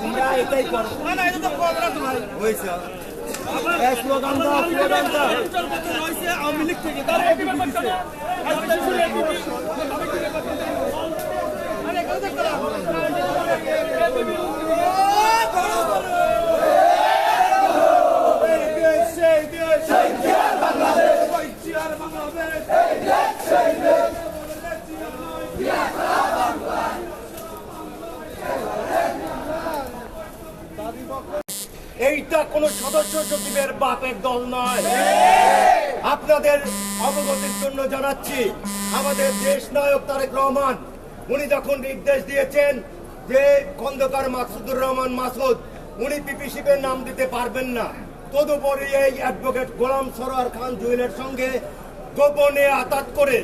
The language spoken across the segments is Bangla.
তোমরা এটাই করো। স্লোগান দাও স্লোগান দাও। আওয়ামী লীগ থেকে তারা দিচ্ছে। এই দেশ সেই দেশ ওই চেয়ার বাংলাদেশ এইটা কোন সদস্য সচিবের বাপের দল নয়। আপনাদের অবগতির জন্য জানাচ্ছি, আমাদের দেশ নায়ক তারেক রহমান, উনি যখন নির্দেশ দিয়েছেন যে খন্দকার মাসুদুর রহমান মাসুদ, উনি পিপিসিপের নাম দিতে পারবেন না। তদুপরি এই অ্যাডভোকেট গোলাম সরোয়ার খান জুয়েলের সঙ্গে গোপনে আতাত করে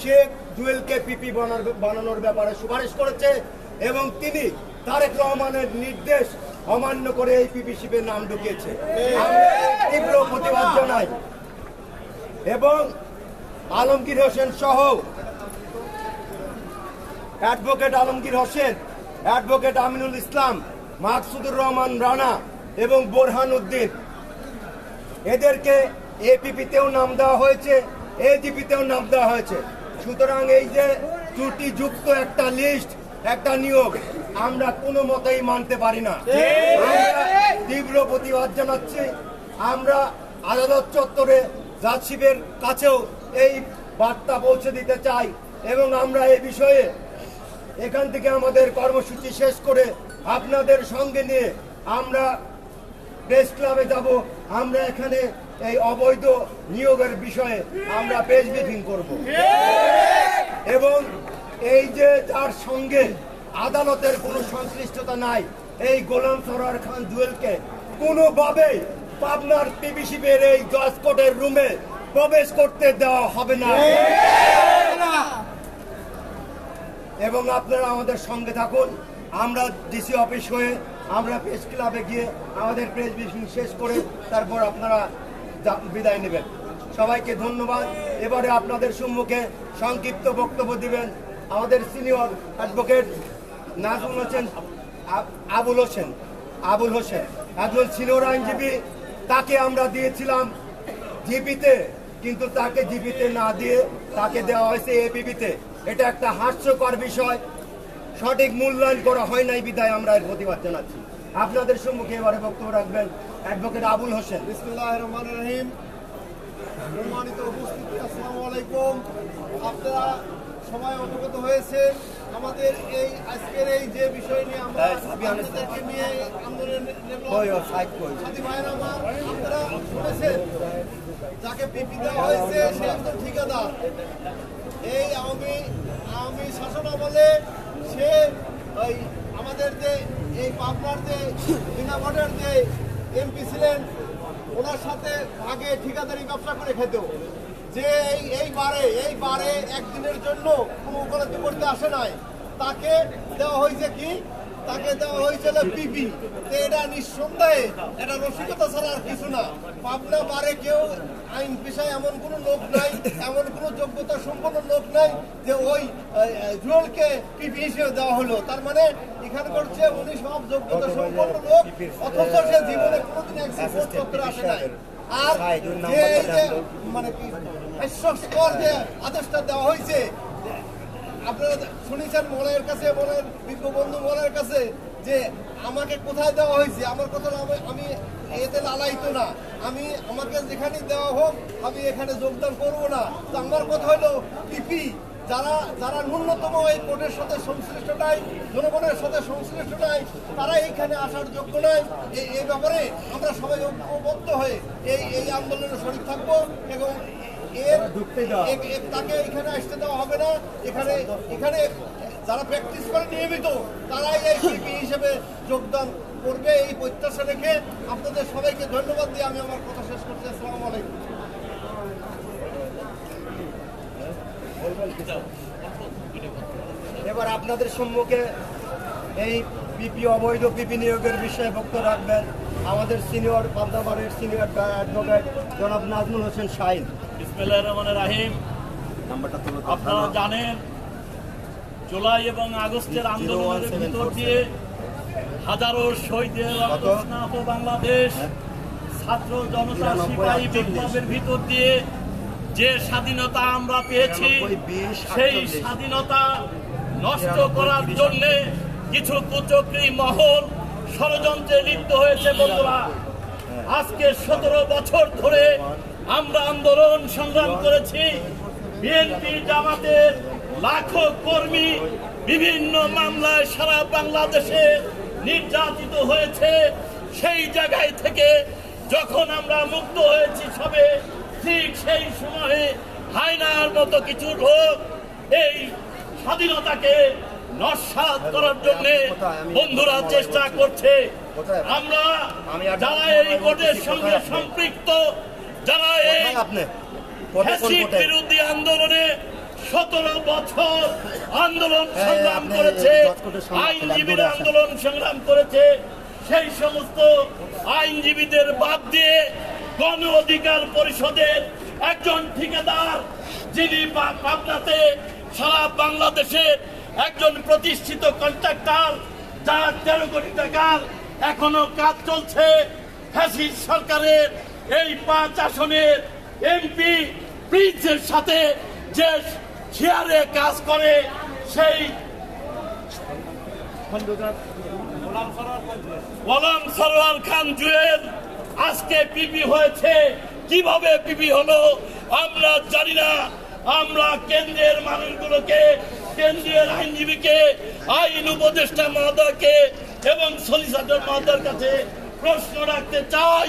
শেখ জুয়েলকে পিপি বানানোর ব্যাপারে সুপারিশ করেছে এবং তিনি তারেক রহমানের নির্দেশ অমান্য করে এই পিপিসিপের নাম ঢুকিয়েছে। তীব্র প্রতিবাদ জানাই। এবং আলমগীর হোসেন সহ অ্যাডভোকেট আলমগীর হোসেন, অ্যাডভোকেট আমিনুল ইসলাম, মাকসুদুর রহমান রানা এবং বোরহান উদ্দিন। এদেরকে এপিপিতেও নাম দেওয়া হয়েছে এজিপিতেও নাম দেওয়া হয়েছে। সুতরাং এই যে ত্রুটিযুক্ত একটা লিস্ট, একটা নিয়োগ আমরা কোনো মতেই মানতে পারি না। তীব্র প্রতিবাদ জানাচ্ছি। আমরা আদালত চত্বরে জাসিবের কাছেও এই বার্তা পৌঁছে দিতে চাই এবং আমরা এই বিষয়ে এখান থেকে আমাদের কর্মসূচি শেষ করে আপনাদের সঙ্গে নিয়ে আমরা প্রেস ক্লাবে যাব। আমরা এখানে এই অবৈধ নিয়োগের বিষয়ে আমরা প্রেস ব্রিফিং করব। এবং এই যে যার সঙ্গে আদালতের কোনো সংশ্লিষ্টতা নাই। এই গোলাম সরোয়ার খান জুয়েলকে কোনোভাবেই পাবনার পিবিসিপের এই জজ রুমে প্রবেশ করতে দেওয়া হবে না। এবং আপনারা আমাদের সঙ্গে থাকুন। আমরা ডিসি অফিস হয়ে আমরা প্রেস ক্লাবে গিয়ে আমাদের প্রেস ব্রিফিং শেষ করে তারপর আপনারা বিদায় নেবেন। সবাইকে ধন্যবাদ। এবারে আপনাদের সম্মুখে সংক্ষিপ্ত বক্তব্য দিবেন আমাদের সিনিয়র অ্যাডভোকেট নাজমুল হোসেন আবুল হোসেন আবুল হোসেন। একজন সিনিয়র আইনজীবী, তাকে আমরা দিয়েছিলাম জিপিতে, কিন্তু তাকে জিপিতে না দিয়ে তাকে দেওয়া হয়েছে এপিপিতে এটা একটা হাস্যকর বিষয়। সঠিক মূল্যায়ন করা হয় নাই বিদায়, আমরা এর প্রতিবাদ জানাচ্ছি। আপনাদের সম্মুখে এবারে বক্তব্য রাখবেন অ্যাডভোকেট আবুল হোসেন। রহমান রহিম। সম্মানিত উপস্থিতি, আসসালামু আলাইকুম। আপনারা সবাই অবগত হয়েছে। আমাদের এই আজকের এই যে বিষয় নিয়ে আমরা হ্যাঁ। আপনাদেরকে নিয়ে আন্দোলন আমার আপনারা শুনেছেন? যাকে পিপি দেওয়া হয়েছে সে একজন ঠিকাদার। এই আওয়ামী আওয়ামী শাসন আমলে সে ওই আমাদের যে এই পাবনার যে বিনা ভোটের যে এমপি ছিলেন ওনার সাথে আগে ঠিকাদারি ব্যবসা করে খেত। যে এই এইবারে এইবারে একদিনের জন্য কোনো উপলব্ধি করতে আসে নাই। তাকে দেওয়া হয়েছে কি? তাকে দেওয়া হয়েছিল পিপি এটা নিঃসন্দেহে এটা রসিকতা ছাড়া আর কিছু না। পাবনা বারে কেউ আইন পেশায় এমন কোনো লোক নাই এমন কোনো যোগ্যতা সম্পন্ন লোক নাই যে ওই জুয়েলকে পিপি হিসেবে দেওয়া হলো। তার মানে এখানে করছে উনি সব যোগ্যতা সম্পন্ন লোক? অথচ সে জীবনে কোনোদিন একশো পত্র আসে নাই। আর এই মানে কি হাস্যস্কর যে আদেশটা দেওয়া হয়েছে। আপনারা শুনেছেন মনের কাছে মনের বিজ্ঞ বন্ধু কাছে যে আমাকে কোথায় দেওয়া হয়েছে? আমার কথা আমি- এতে লালাইত না। আমি, আমাকে যেখানে দেওয়া হোক, আমি এখানে যোগদান করব না। তো আমার কথা হলো পিপি যারা যারা ন্যূনতম এই কোর্টের সাথে সংশ্লিষ্ট নাই, জনগণের সাথে সংশ্লিষ্ট নাই, তারা এইখানে আসার যোগ্য নাই। এই ব্যাপারে আমরা সবাই ঐক্যবদ্ধ হয়ে এই এই আন্দোলনে শরীর থাকব এবং এর তাকে এখানে আসতে দেওয়া হবে না। এখানে এখানে যারা প্র্যাকটিস করে নিয়মিত তারাই এই শিল্পী হিসেবে যোগদান করবে। এই প্রত্যাশা রেখে আপনাদের সবাইকে ধন্যবাদ দিয়ে আমি আমার কথা শেষ করছি। আসসালামু আলাইকুম। এবার আপনাদের সম্মুখে এই পিপি অবৈধ পিপি নিয়োগের বিষয়ে বক্তব্য রাখবেন আমাদের সিনিয়র পাবনাবাড়ির সিনিয়র অ্যাডভোকেট জনাব নাজমুল হোসেন শাহিন। রাহিম। আপনারা জানেন জুলাই এবং আগস্টের আন্দোলনের ভিতর দিয়ে হাজারো শহীদের রক্তস্নাত বাংলাদেশ ছাত্র জনতা সিপাহী বিপ্লবের ভিতর দিয়ে যে স্বাধীনতা আমরা পেয়েছি সেই স্বাধীনতা নষ্ট করার জন্য কিছু কুচক্রী মহল ষড়যন্ত্রে লিপ্ত হয়েছে বন্ধুরা। আজকে সতেরো বছর ধরে আমরা আন্দোলন সংগ্রাম করেছি। বিএনপি জামাতের লাখো কর্মী বিভিন্ন মামলায় সারা বাংলাদেশে নির্যাতিত হয়েছে। সেই জায়গায় থেকে যখন আমরা মুক্ত হয়েছি সবে ঠিক সেই সময়ে হায়নার মতো কিছু লোক এই স্বাধীনতাকে নস্বাত করার জন্য বন্ধুরা চেষ্টা করছে। আমরা যারা এই কোর্টের সঙ্গে সম্পৃক্ত যারা এই বিরোধী আন্দোলনে সতেরো বছর আন্দোলন হ্যাঁ, সংগ্রাম করেছে আইনজীবীরা আন্দোলন সংগ্রাম করেছে সেই সমস্ত আইনজীবীদের বাদ দিয়ে গণ অধিকার পরিষদের একজন ঠিকাদার যিনি পাবনাতে সারা বাংলাদেশের একজন প্রতিষ্ঠিত কন্ট্রাক্টর যার তেরো কোটি টাকার এখনও কাজ চলছে। ফ্যাসিস্ট সরকারের এই পাঁচ আসনের এমপি প্রিন্সের সাথে যে শেয়ারে কাজ করে, সেই গোলাম সরোয়ার খান জুয়েল আজকে পিপি হয়েছে। কীভাবে পিপি হলো আমরা জানি না। আমরা কেন্দ্রের মানুষগুলোকে কেন্দ্রীয় আইনজীবীকে, আইন উপদেষ্টা মহোদয়কে এবং সলিসিটর মহোদয়ের কাছে প্রশ্ন রাখতে চাই।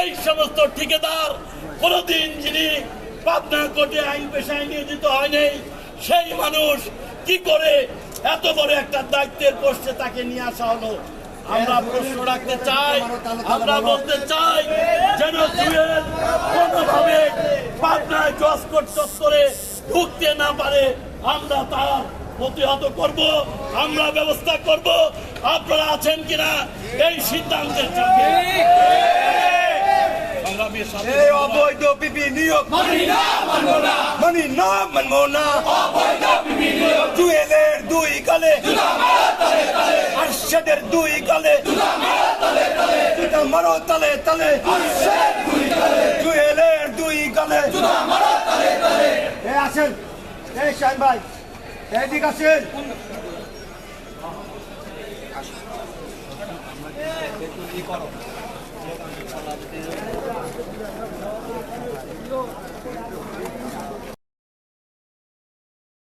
এই সমস্ত ঠিকাদার কোনদিন যিনি পাবনা কোর্টে আইন পেশায় নিয়োজিত হয়নি, সেই মানুষ কি করে এত বড় একটা দায়িত্বের পোস্টে তাকে নিয়ে আসা হলো? আমরা প্রশ্ন রাখতে চাই, আমরা বলতে চাই, যেন কোনোভাবে পাবনায় জসকোট চত্বরে ঢুকতে না পারে, আমরা তার প্রতিহত করব, আমরা ব্যবস্থা করব। আপনারা আছেন কিনা? এই সিদ্ধান্তের সাথে এই অবৈধ পিপি নিয়োগ। মানি না, মানবো না। মানি না মানবো না অবৈধ পিপি নিয়োগ জুয়েলের দুই গালে। আরশেদের দুই গালে। জুতা মারো তালে তালে। জুয়েলের দুই গালে। এই আসেন, এই শাহিন ভাই এদিকে আসেন। Thank you.